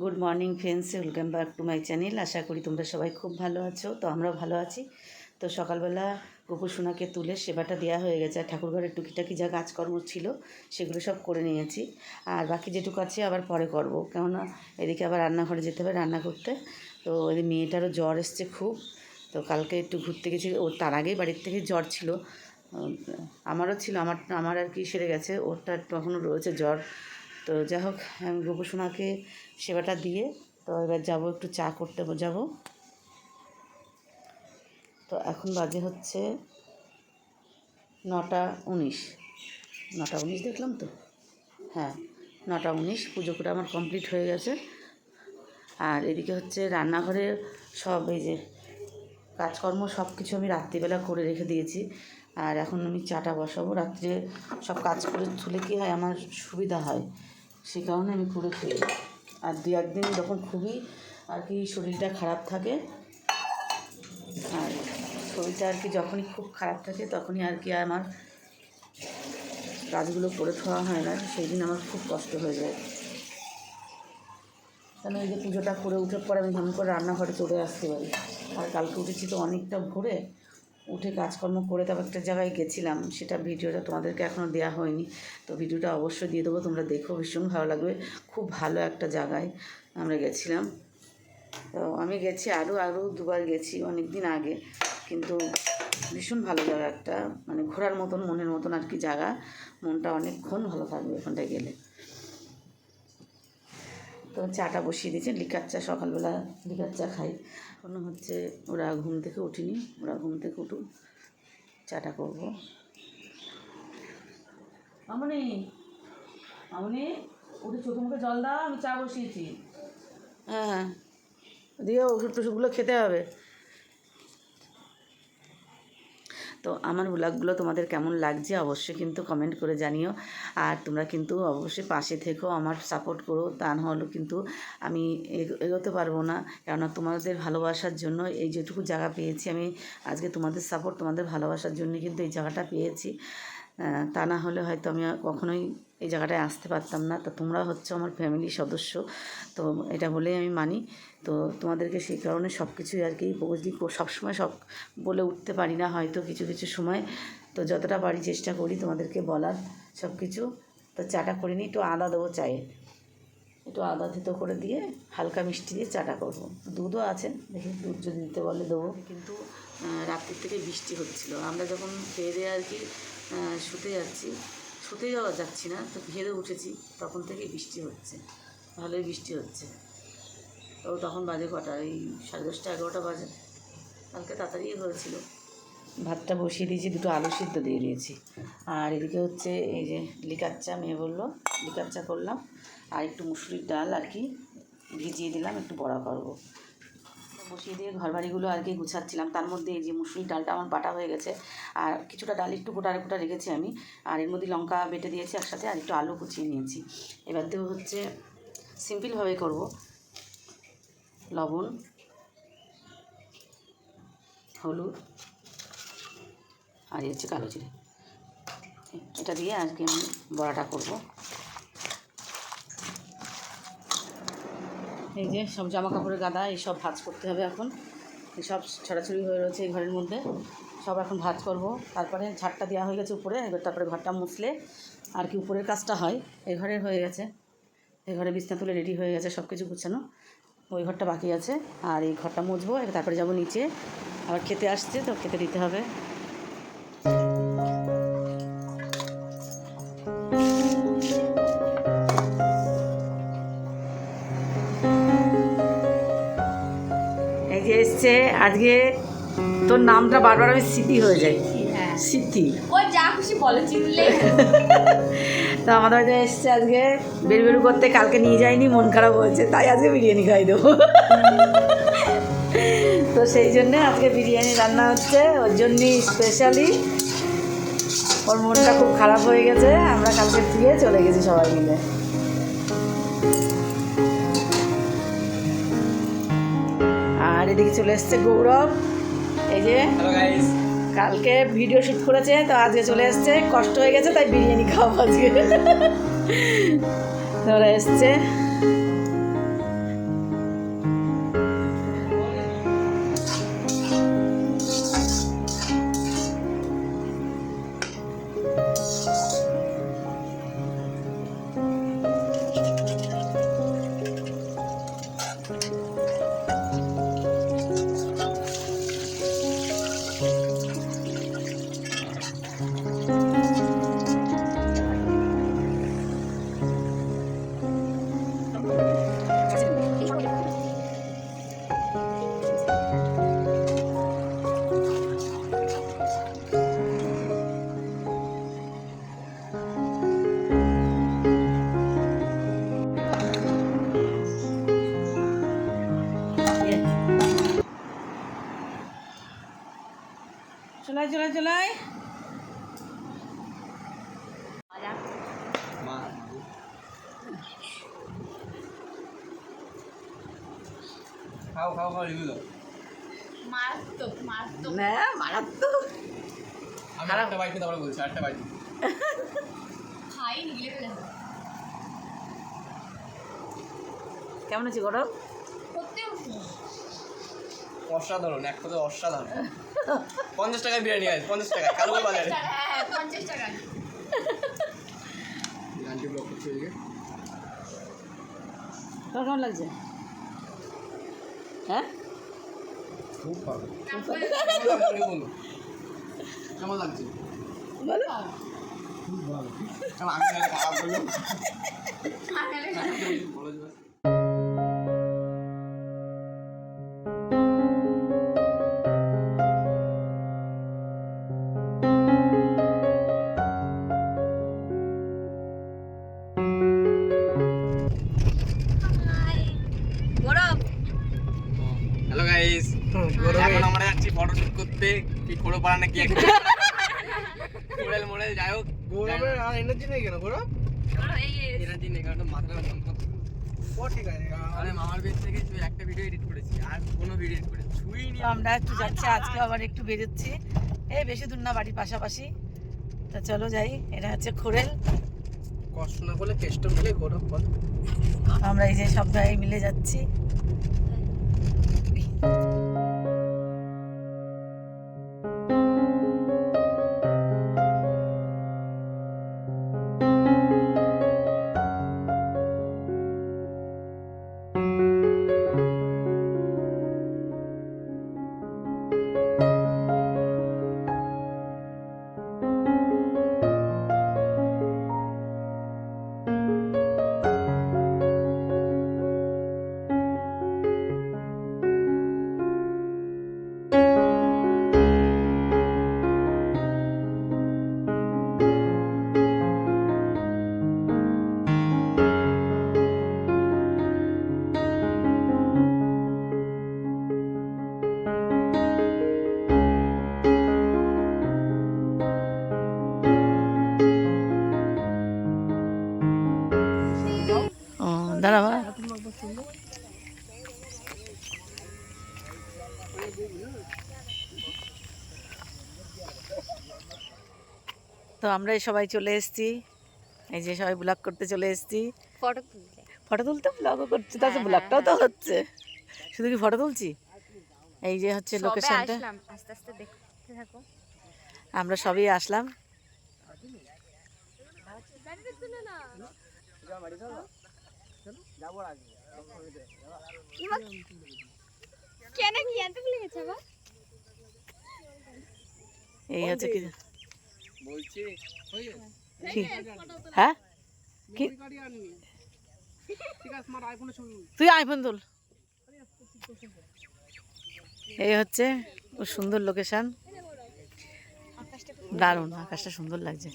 Good morning friends welcome back to my channel আশা করি তোমরা সবাই খুব ভালো আছো। তো আমরাও ভালো আছি। তো সকালবেলা গোপুর সোনাকে তুলে সেবাটা দেওয়া হয়ে গেছে। আর ঠাকুরঘরের টুকিটাকি যা কাজকর্ম ছিল, সেগুলো সব করে নিয়েছি। আর বাকি যেটুকু আছে, আবার পরে করব। কেননা এদিকে আবার রান্নাঘরে যেতে হবে রান্না করতে। তো ওই মেয়েটারও জ্বর এসছে খুব। তো কালকে একটু ঘুরতে গেছি। ওর তার আগেই বাড়ির থেকে জ্বর ছিল। আমারও ছিল। আমার আমার আর কি সেরে গেছে। ওরটা একটু এখনও রয়েছে জ্বর। তো যাই হোক, আমি গোপসোনাকে সেবাটা দিয়ে, তো এবার যাব একটু চা করতে যাব। তো এখন বাজে হচ্ছে নটা উনিশ। নটা উনিশ দেখলাম তো? হ্যাঁ নটা উনিশ, পুজো করে আমার কমপ্লিট হয়ে গেছে। আর এদিকে হচ্ছে রান্নাঘরে সব এই যে কাজকর্ম সব কিছু আমি রাত্রিবেলা করে রেখে দিয়েছি। আর এখন আমি চাটা বসাবো, রাত্রে সব কাজ করে তুলে কি হয়, আমার সুবিধা হয়। সেই কারণে আমি করে ফেলি আর দু একদিন যখন খুবই আর কি শরীরটা খারাপ থাকে, আর শরীরটা আর কি যখনই খুব খারাপ থাকে তখনই আর কি আমার কাজগুলো করে খাওয়া হয় না সেই দিন আমার খুব কষ্ট হয়ে যায়। কেন এই যে পুজোটা করে উঠে পরে আমি ধরুন করে রান্নাঘরে চলে আসতে পারি। আর কালকে উঠেছি তো অনেকটা ভোরে উঠে কাজকর্ম করে তারপর একটা জায়গায় গেছিলাম, সেটা ভিডিওটা তোমাদেরকে এখনও দেওয়া হয়নি। তো ভিডিওটা অবশ্যই দিয়ে দেবো, তোমরা দেখো, ভীষণ ভালো লাগবে। খুব ভালো একটা জায়গায় আমরা গেছিলাম। তো আমি গেছি আরও আরও দুবার গেছি অনেক দিন আগে, কিন্তু ভীষণ ভালো জায়গা একটা মানে ঘোরার মতন, মনের মতন আর কি জায়গা। মনটা অনেকক্ষণ ভালো থাকবে ওখানটায় গেলে। তো চাটা বসিয়ে দিয়েছে লিকার চা সকালবেলা লিকার চা খাই। কোনো হচ্ছে ওরা ঘুম থেকে উঠিনি ওরা ঘুম থেকে উঠুক চাটা করব। আমনি আমনি উঠে ছোটো মুখে জল দাও আমি চা বসিয়েছি। হ্যাঁ দিয়ে ওষুধ টষুধগুলো খেতে হবে। তো আমার ব্লগগুলো তোমাদের কেমন লাগছে অবশ্যই কিন্তু কমেন্ট করে জানিও। আর তোমরা কিন্তু অবশ্যই পাশে থেকেও আমার সাপোর্ট করো। তা না হলে কিন্তু আমি এগো- এগোতে পারব না। কেননা তোমাদের ভালোবাসার জন্য এই যেটুকু জায়গা পেয়েছি আমি, আজকে তোমাদের সাপোর্ট তোমাদের ভালোবাসার জন্য কিন্তু এই জায়গাটা পেয়েছি। তা না হলে হয়তো আমি কখনোই এই জায়গাটায় আসতে পারতাম না। তো তোমরা হচ্ছে আমার ফ্যামিলির সদস্য। তো এটা বলেই আমি মানি। তো তোমাদেরকে সেই কারণে সব কিছুই আর কি বুঝলি সবসময় সব বলে উঠতে পারি না হয়তো কিছু কিছু সময়। তো যতটা পারি চেষ্টা করি তোমাদেরকে বলার সব কিছু তো চাটা করে নিই। একটু আদা দেবো চায়ে। একটু আদা থেতো করে দিয়ে হালকা মিষ্টি দিয়ে চাটা করব। দুধও আছে। দেখি দুধ যদি দিতে বলে দেবো। কিন্তু রাত্রির থেকে বৃষ্টি হচ্ছিল। আমরা যখন খেয়ে দিয়ে আর কি শুতে যাচ্ছি শুতে যাওয়া যাচ্ছি না, তো ঘেরে উঠেছি, তখন থেকে বৃষ্টি হচ্ছে, ভালোই বৃষ্টি হচ্ছে। তো তখন বাজে কটা, এই সাড়ে দশটা, এগারোটা বাজে। কালকে তাড়াতাড়ি হয়েছিল। ভাতটা বসিয়ে দিয়েছি, দুটো আলু সিদ্ধ দিয়ে দিয়েছি। আর এদিকে হচ্ছে এই যে লিকার চা, মেয়ে বলল, লিকার চা করলাম। আর একটু মুসুরির ডাল আর কি, ভিজিয়ে দিলাম, একটু বড়া করব। বসিয়ে দিয়ে ঘর বাড়িগুলো আর কি গুছাচ্ছিলাম। তার মধ্যে এই যে মুসুরির ডালটা আমার বাটা হয়ে গেছে। আর কিছুটা ডাল একটু গোটা গোটা রেখেছি আমি। আর এর মধ্যে লঙ্কা বেটে দিয়েছি একসাথে আর একটু আলু কুচিয়ে নিয়েছি। এবার দেবো হচ্ছে সিম্পলভাবে করব। লবণ, হলুদ আর হচ্ছে কালো জিরে। এটা দিয়ে আজকে আমি বড়াটা করব। এই যে সব জামা কাপড়ের গাদা, এই সব ভাজ করতে হবে এখন। এই সব ছড়াছড়ি হয়ে রয়েছে এই ঘরের মধ্যে। সব এখন ভাজ করব। তারপরে ঝাড়টা দেওয়া হয়ে গেছে উপরে, এবার তারপরে ঘরটা মুছলে আর কি উপরের কাজটা হয়। এই ঘরের হয়ে গেছে। এই ঘরে বিছনা তুলে রেডি হয়ে গেছে সব কিছু গুছানো। ওই ঘরটা বাকি আছে। আর এই ঘরটা মুছবো তারপরে যাব নিচে। আবার খেতে আসছে, তো খেতে দিতে হবে। আজকে তোর নামটা বারবার আমি স্মৃতি হয়ে যাই। হ্যাঁ। স্মৃতি। ও যা খুশি বলে চিনলে। তো আমাদের বাড়িতে এসছে আজকে বেরু বেরু করতে কালকে নিয়ে যায়নি মন খারাপ হয়েছে তাই আজকে বিরিয়ানি খাই দেবো। তো সেই জন্যে আজকে বিরিয়ানি রান্না হচ্ছে ওর জন্যই স্পেশালি ওর মনটা খুব খারাপ হয়ে গেছে আমরা কালকে দিয়ে চলে গেছি সবাই মিলে। আর এদিকে চলে এসছে গৌরব। এই যে কালকে ভিডিও শুট করেছে তো আজকে চলে এসছে। কষ্ট হয়ে গেছে তাই বিরিয়ানি খাওয়া আজকে। ওরা এসছে। চলে চলে চলে মা খাও খাও খাও রিভিউ দাও। মারাত্মক মারাত্মক না মারাত্মক। আমি একটা বাইক তারপরে বলছি আরেকটা বাইক খাই ফেলে কেমন আছে গরম সত্যি অসাধারণ এক কথা অসাধারণ। পঞ্চাশ টাকায় বিরিয়ানি আছে পঞ্চাশ টাকা কালো বাজারে। হ্যাঁ পঞ্চাশ টাকা। গানটি ব্লক করছে এদিকে। কেমন লাগছে? হ্যাঁ? খুব ভালো। কেমন লাগছে? বলো। খুব ভালো। আমি খারাপ বলো। কি খোড়ো পাড়া নাকি মোড়েল মোড়েল যাই হোক গৌরবের আর এনার্জি নেই কেন গৌরব? এনার্জি নেই কারণ মাথাটা যন্ত্রণা ও ঠিক আছে আরে মামার থেকে তুই একটা ভিডিও এডিট করেছি আর কোনো ভিডিও এডিট করেছি আমরা একটু যাচ্ছি আজকে আবার একটু বেরোচ্ছি। এই বেশি দূর না বাড়ির পাশাপাশি। তো চলো যাই এটা হচ্ছে খোরেল। কষ্ট না করলে চেষ্টা করলে গৌরব বল। আমরা এই যে সব ভাই মিলে যাচ্ছি। তো আমরা এই সবাই চলে এসেছি। এই যে সবাই ব্লগ করতে চলে এসেছি। ফটো তুলতে। ফটো তুলতে ব্লগও করছি তাছাড়া ব্লগটাও তো হচ্ছে। শুধু কি ফটো তুলছি? এই যে হচ্ছে লোকেশনটা আস্তে আস্তে দেখতে থাকো। আমরা সবই আসলাম। আবার এই হচ্ছে কি? হ্যাঁ তুই আইফোন তুল। এই হচ্ছে খুব সুন্দর লোকেশন দারুণ আকাশটা সুন্দর লাগছে।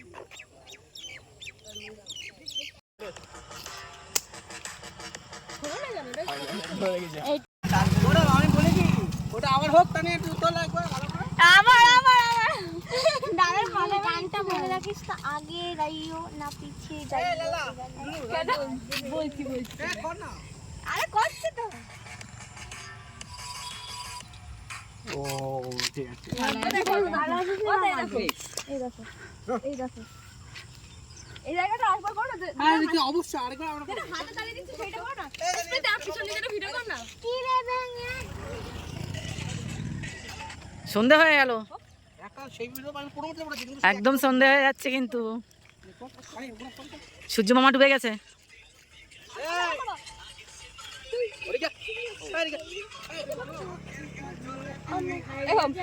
ওটা আমার হোক তাহলে একটু তোলা একবার ভালো করে। আমার আমার আমার। দাদার ভালো গানটা মনে রাখিস তো আগে যাইও না পিছিয়ে যাইও। বলছি বলছি এ, কর না। আরে করছে তো। ও ঠিক আছে এই দেখো এই দেখো। এই জায়গাটা আসবার করো হ্যাঁ দেখি অবশ্যই আরেকবার আমরা হাতে তালি দিচ্ছি সেটা করো না। স্পিডে আপনি চলে যেটা ভিডিও কর না। কি রে ব্যাঙে সন্ধে হয়ে গেল। একটা সেই ভিডিও আমি পুরো মতো করেছি কিন্তু একদম সন্ধে হয়ে যাচ্ছে কিন্তু। কর। সূর্য মামা ডুবে গেছে।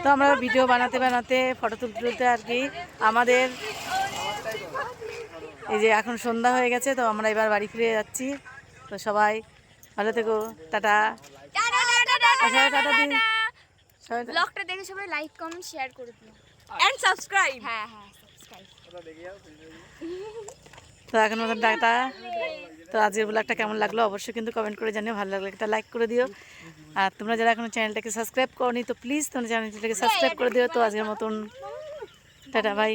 তো আমরা ভিডিও বানাতে বানাতে ফটো তুলতে তুলতে আর কি আমাদের এই যে এখন সন্ধ্যা হয়ে গেছে তো আমরা এবার বাড়ি ফিরে যাচ্ছি। তো সবাই ভালো থেকো টাটা। টাটা টাটা আচ্ছা, দিন। ব্লগটা দেখে সবাই লাইক কমেন্ট শেয়ার করে দিও এন্ড সাবস্ক্রাইব হ্যাঁ হ্যাঁ সাবস্ক্রাইব তো এখন মতন ডাটা তো আজকের ব্লগটা কেমন লাগল অবশ্যই কিন্তু কমেন্ট করে জানিও ভালো লাগলে একটা লাইক করে দিও আর তোমরা যারা এখনও চ্যানেলটাকে সাবস্ক্রাইব করনি তো প্লিজ তোমরা চ্যানেলটাকে সাবস্ক্রাইব করে দিও তো আজকের মতন টাটা বাই